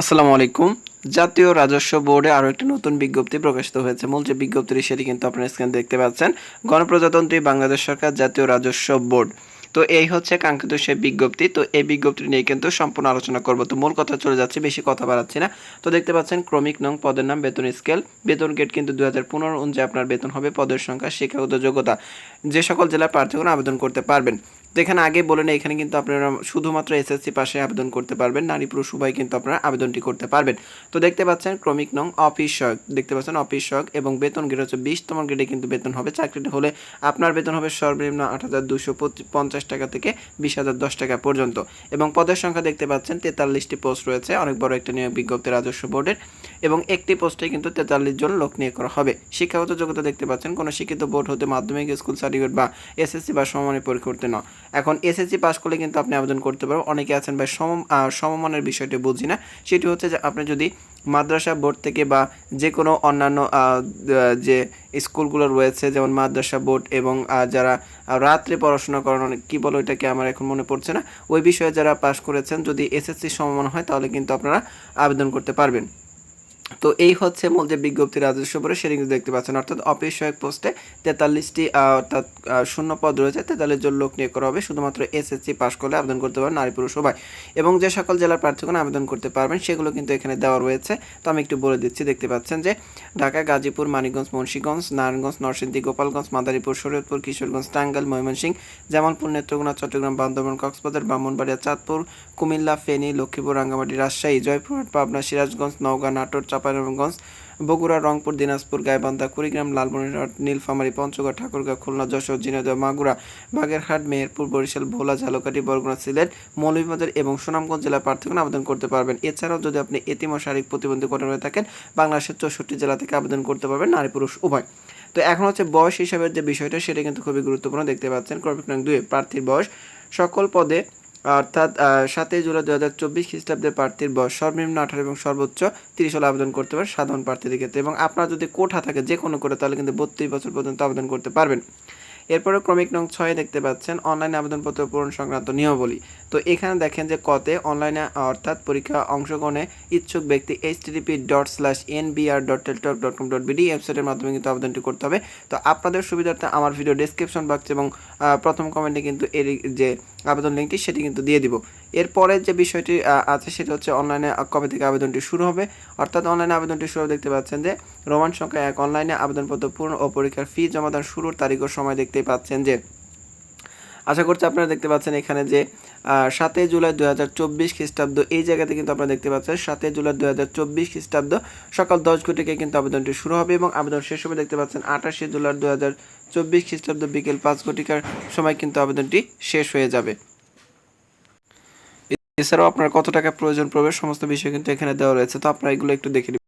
আসসালামু আলাইকুম। জাতীয় রাজস্ব বোর্ডে আরও একটি নতুন বিজ্ঞপ্তি প্রকাশিত হয়েছে। মূল যে বিজ্ঞপ্তিটি সেটি কিন্তু আপনারা স্ক্রিন দেখতে পাচ্ছেন। গণপ্রজাতন্ত্রী বাংলাদেশ সরকার জাতীয় রাজস্ব বোর্ড। তো এই হচ্ছে কাঙ্ক্ষিত সেই বিজ্ঞপ্তি। তো এই বিজ্ঞপ্তি নিয়ে কিন্তু সম্পূর্ণ আলোচনা করব। তো মূল কথা চলে যাচ্ছে, বেশি কথা বাড়াচ্ছি না। তো দেখতে পাচ্ছেন, ক্রমিক নং পদের নাম বেতন স্কেল। বেতন গেট কিন্তু দু হাজার পনেরো অনুযায়ী আপনার বেতন হবে পদের সংখ্যা শিক্ষাগত যোগ্যতা যে সকল জেলার প্রার্থীগণ আবেদন করতে পারবেন। তো এখানে আগে বলে নেই, এখানে কিন্তু আপনারা শুধুমাত্র এসএসসি পাশে আবেদন করতে পারবেন, নারী পুরুষ উভয় কিন্তু আপনারা আবেদনটি করতে পারবেন। তো দেখতে পাচ্ছেন ক্রমিক নং অফিস সহায়ক দেখতে পাচ্ছেন অফিস সহায়ক এবং বেতন গ্রেড হচ্ছে বিশতম গ্রেডে কিন্তু বেতন হবে, চাকরিটা হলে আপনার বেতন হবে সর্বনিম্ন আট হাজার দুশো পঞ্চাশ টাকা থেকে বিশ হাজার দশ টাকা পর্যন্ত। এবং পদের সংখ্যা দেখতে পাচ্ছেন, তেতাল্লিশটি পোস্ট রয়েছে, অনেক বড় একটা নিয়োগ বিজ্ঞপ্তি রাজস্ব বোর্ডের। এবং একটি পোস্টে কিন্তু তেতাল্লিশ জন লোক নিয়োগ করা হবে। শিক্ষাগত যোগ্যতা দেখতে পাচ্ছেন, কোনো শিক্ষিত বোর্ড হতে মাধ্যমিক, স্কুল, সার্টিফিকেট বা এসএসসি বা সমমানের পরীক্ষা করতে না এখন এসএসসি পাস করলে কিন্তু আপনি আবেদন করতে পারবেন। অনেকে আছেন ভাই, সম সমমানের বিষয়টি বুঝি না। সেটি হচ্ছে যে আপনি যদি মাদ্রাসা বোর্ড থেকে বা যে কোনো অন্যান্য যে স্কুলগুলো রয়েছে, যেমন মাদ্রাসা বোর্ড এবং যারা রাত্রে পড়াশোনা করেন কী বলো এটাকে আমার এখন মনে পড়ছে না। ওই বিষয়ে যারা পাশ করেছেন, যদি এসএসসি সমমান হয়, তাহলে কিন্তু আপনারা আবেদন করতে পারবেন। তো এই হচ্ছে মূল যে বিজ্ঞপ্তি রাজস্ব বোর্ডে, সেটি কিন্তু দেখতে পাচ্ছেন। অর্থাৎ অফিস সহায়ক পোস্টে তেতাল্লিশটি অর্থাৎ শূন্য পদ রয়েছে। তেতাল্লিশ জন লোক নিয়োগ করা হবে। শুধুমাত্র এসএসসি পাস করলে আবেদন করতে পারবেন নারী পুরুষ সবাই এবং যে সকল জেলার প্রার্থীগণ আবেদন করতে পারবেন, সেগুলো কিন্তু এখানে দেওয়া রয়েছে। তো আমি একটু বলে দিচ্ছি, দেখতে পাচ্ছেন যে ঢাকা, গাজীপুর, মানিকগঞ্জ, মুন্সীগঞ্জ, নারায়ণগঞ্জ, নরসিংদী, গোপালগঞ্জ, মাদারীপুর, শরীয়তপুর, কিশোরগঞ্জ, টাঙ্গাইল, ময়মনসিংহ, জামালপুর, নেত্রকোনা, চট্টগ্রাম, বান্দরবান, কক্সবাজার, ব্রাহ্মণবাড়িয়া, চাঁদপুর, কুমিল্লা, ফেনী, লক্ষ্মীপুর, রাঙ্গামাটি, রাজশাহী, জয়পুরহাট, পাবনা, সিরাজগঞ্জ, নওগাঁ, নাটোর চাঁপাইনবাবগঞ্জ বগুড়া, রংপুর, দিনাজপুর, গাইবান্ধা, কুড়িগ্রাম, লালমনিরহাট, নীলফামারী, পঞ্চগড়, ঠাকুরগাঁও, খুলনা, যশোর, ঝিনাইদহ, মাগুরা, বাগেরহাট, মেহেরপুর, বরিশাল, ভোলা, ঝালকাঠি, বরগুনা, সিলেট, মৌলভীবাজার এবং সুনামগঞ্জ জেলার প্রার্থীগণ আবেদন করতে পারবেন। এছাড়াও যদি আপনি এতিম ও শারীরিক প্রতিবন্ধী কোটা হয়ে থাকেন, বাংলাদেশের চৌষট্টি জেলা থেকে আবেদন করতে পারবেন নারী পুরুষ উভয়। তো এখন হচ্ছে বয়স হিসাবের যে বিষয়টা, সেটা কিন্তু খুবই গুরুত্বপূর্ণ। দেখতে পাচ্ছেন, ক্রমিক নং দুই, প্রার্থীর বয়স। সকল পদে অর্থাৎ সাতই জুলাই দু হাজার চব্বিশ খ্রিস্টাব্দে প্রার্থীর বয়স সর্বনিম্ন আঠারো এবং সর্বোচ্চ তিরিশ হলে আবেদন করতে পারে সাধারণ প্রার্থীদের ক্ষেত্রে এবং আপনার যদি কোঠা থাকে যে কোনো কোটা তাহলে কিন্তু বত্রিশ বছর পর্যন্ত আবেদন করতে পারবেন। এরপরে ক্রমিক নং ছয়ে দেখতে পাচ্ছেন, অনলাইনে আবেদনপত্র পূরণ সংক্রান্ত নিয়মাবলী। তো এখানে দেখেন যে কতে অনলাইনে, অর্থাৎ পরীক্ষা অংশগ্রহণে ইচ্ছুক ব্যক্তি H TDP dot slash N BR dot teletalk dot com dot BD ওয়েবসাইটের মাধ্যমে কিন্তু আবেদনটি করতে হবে। তো আপনাদের সুবিধার্থে আমার ভিডিও ডেসক্রিপশন বক্স এবং প্রথম কমেন্টে কিন্তু এর যে আবেদন লিঙ্কটি সেটি কিন্তু দিয়ে দিব। এরপরে যে বিষয়টি আছে সেটা হচ্ছে অনলাইনে কবে থেকে আবেদনটি শুরু হবে। অর্থাৎ অনলাইনে আবেদনটি শুরু দেখতে পাচ্ছেন যে, রোমান সংখ্যা এক অনলাইনে আবেদনপত্র পূর্ণ ও পরীক্ষার ফি জমা দেওয়ার শুরুর তারিখ ও সময় দেখতে পাচ্ছেন যে আশা করছি আপনারা দেখতে পাচ্ছেন এখানে যে সাতই জুলাই দু হাজার চব্বিশ খ্রিস্টাব্দ, এই জায়গাতে কিন্তু আপনারা দেখতে পাচ্ছেন সাতই জুলাই দু হাজার চব্বিশ খ্রিস্টাব্দ, সকাল দশ ঘটিকে কিন্তু আবেদনটি শুরু হবে এবং আবেদন শেষ হবে দেখতে পাচ্ছেন আঠাশে জুলাই দু হাজার চব্বিশ খ্রিস্টাব্দ বিকেল পাঁচ ঘটিকার সময় কিন্তু আবেদনটি শেষ হয়ে যাবে এছাড়াও আপনার কত টাকা প্রয়োজন পড়বে সমস্ত বিষয় কিন্তু এখানে দেওয়া রয়েছে, তো আপনারা এগুলো একটু দেখে।